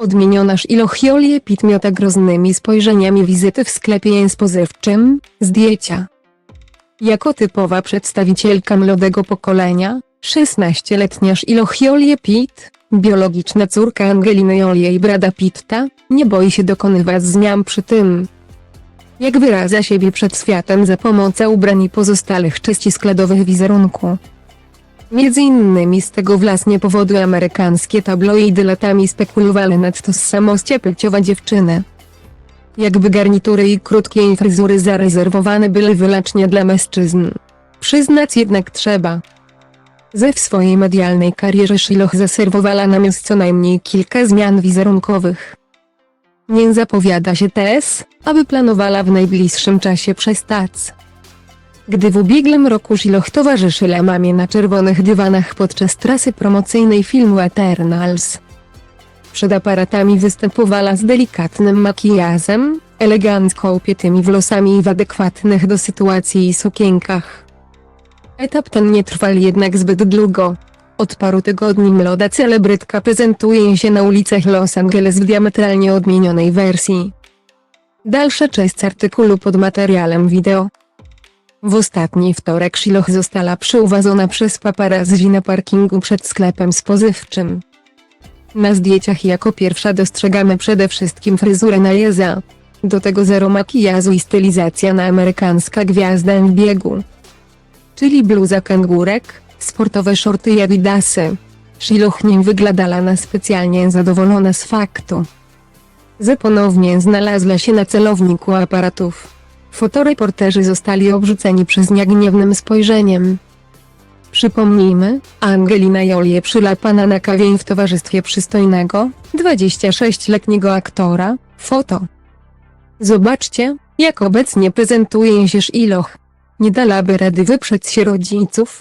Odmieniona Shiloh Pit miota groznymi spojrzeniami wizyty w sklepie spożywczym, zdjęcia. Jako typowa przedstawicielka młodego pokolenia, 16-letnia Shiloh Pit, biologiczna córka Angeliny Jolie i Brada Pitta, nie boi się dokonywać zmian przy tym. Jak wyraża siebie przed światem za pomocą ubrań i pozostałych części składowych wizerunku. Między innymi z tego właśnie powodu amerykańskie tabloidy latami spekulowały nad to samoście płciowa dziewczyny. Jakby garnitury i krótkie fryzury zarezerwowane były wyłącznie dla mężczyzn. Przyznać jednak trzeba. Ze w swojej medialnej karierze Shiloh zaserwowała nam już co najmniej kilka zmian wizerunkowych. Nie zapowiada się też, aby planowała w najbliższym czasie przestać. Gdy w ubiegłym roku Shiloh towarzyszyła mamie na czerwonych dywanach podczas trasy promocyjnej filmu Eternals. Przed aparatami występowała z delikatnym makijażem, elegancko upietymi włosami i w adekwatnych do sytuacji sukienkach. Etap ten nie trwał jednak zbyt długo. Od paru tygodni młoda celebrytka prezentuje się na ulicach Los Angeles w diametralnie odmienionej wersji. Dalsza część artykułu pod materiałem wideo. W ostatni wtorek Shiloh została przyuważona przez paparazzi na parkingu przed sklepem spożywczym. Na zdjęciach jako pierwsza dostrzegamy przede wszystkim fryzurę na jeza. Do tego zero makijażu i stylizacja na amerykańska gwiazda w biegu. Czyli bluza kangurek, sportowe shorty i adidasy. Shiloh nie wyglądała na specjalnie zadowolona z faktu. że ponownie znalazła się na celowniku aparatów. Fotoreporterzy zostali obrzuceni przez nią gniewnym spojrzeniem. Przypomnijmy, Angelina Jolie przylapana na kawie w towarzystwie przystojnego, 26-letniego aktora, foto. Zobaczcie, jak obecnie prezentuje się Shiloh. Nie dalaby rady wyprzeć się rodziców,